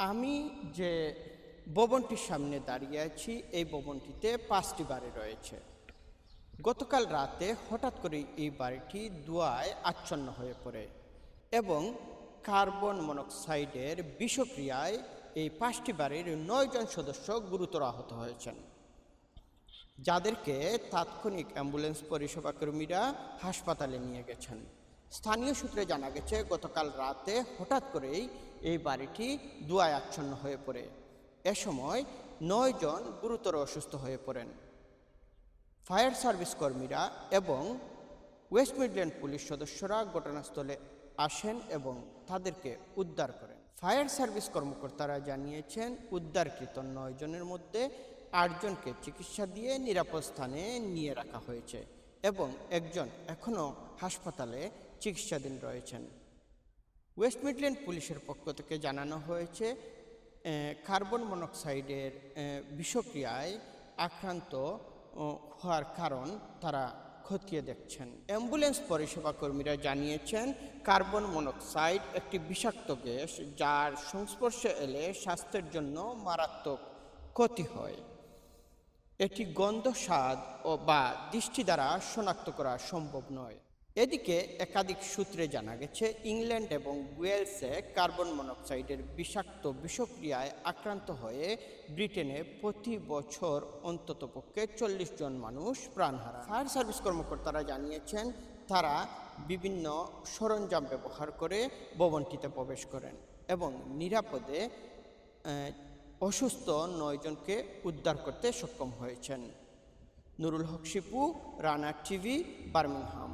আমি যে ভবনটির সামনে দাঁড়িয়ে আছি, এই ভবনটিতে পাঁচটি বাড়ি রয়েছে। গতকাল রাতে হঠাৎ করে এই বাড়িটি ধোঁয়ায় আচ্ছন্ন হয়ে পড়ে এবং কার্বন মনোক্সাইডের বিষক্রিয়ায় এই পাঁচটি বাড়ির নয়জন সদস্য গুরুতর আহত হয়েছেন। যাদেরকে তাৎক্ষণিক অ্যাম্বুলেন্স, পরিষেবা কর্মীরা হাসপাতালে নিয়ে গেছেন। স্থানীয় সূত্রে জানা গেছে, গতকাল রাতে হঠাৎ করেই এই বাড়িটি দুয়ায় আচ্ছন্ন হয়ে পড়ে। এ সময় নয়জন গুরুতর অসুস্থ হয়ে পড়েন। ফায়ার সার্ভিস কর্মীরা এবং ওয়েস্ট মিডল্যান্ড পুলিশ সদস্যরা ঘটনাস্থলে আসেন এবং তাদেরকে উদ্ধার করেন। ফায়ার সার্ভিস কর্মকর্তারা জানিয়েছেন, উদ্ধারকৃত নয় জনের মধ্যে আটজনকে চিকিৎসা দিয়ে নিরাপদ স্থানে নিয়ে রাখা হয়েছে এবং একজন এখনও হাসপাতালে চিকিৎসাধীন রয়েছেন। ওয়েস্ট মিডল্যান্ড পুলিশের পক্ষ থেকে জানানো হয়েছে কার্বন মনোক্সাইডের বিষক্রিয়ায় আক্রান্ত হওয়ার কারণ তারা খতিয়ে দেখছেন। অ্যাম্বুলেন্স পরিষেবা কর্মীরা জানিয়েছেন, কার্বন মনোক্সাইড একটি বিষাক্ত গ্যাস যার সংস্পর্শে এলে স্বাস্থ্যের জন্য মারাত্মক ক্ষতি হয়। এটি গন্ধ স্বাদ ও বা দৃষ্টি দ্বারা শনাক্ত করা সম্ভব নয়। এদিকে একাধিক সূত্রে জানা গেছে, ইংল্যান্ড এবং ওয়েলসে কার্বন মনোক্সাইডের বিষাক্ত বিষক্রিয়ায় আক্রান্ত হয়ে ব্রিটেনে প্রতি বছর অন্ততপক্ষে চল্লিশ জন মানুষ প্রাণ হারান ফায়ার সার্ভিস কর্মকর্তারা জানিয়েছেন, তারা বিভিন্ন সরঞ্জাম ব্যবহার করে ভবনটিতে প্রবেশ করেন এবং নিরাপদে অসুস্থ নয়জনকে উদ্ধার করতে সক্ষম হয়েছেন। Nurul Haq Shipu, Rana TV, Birmingham.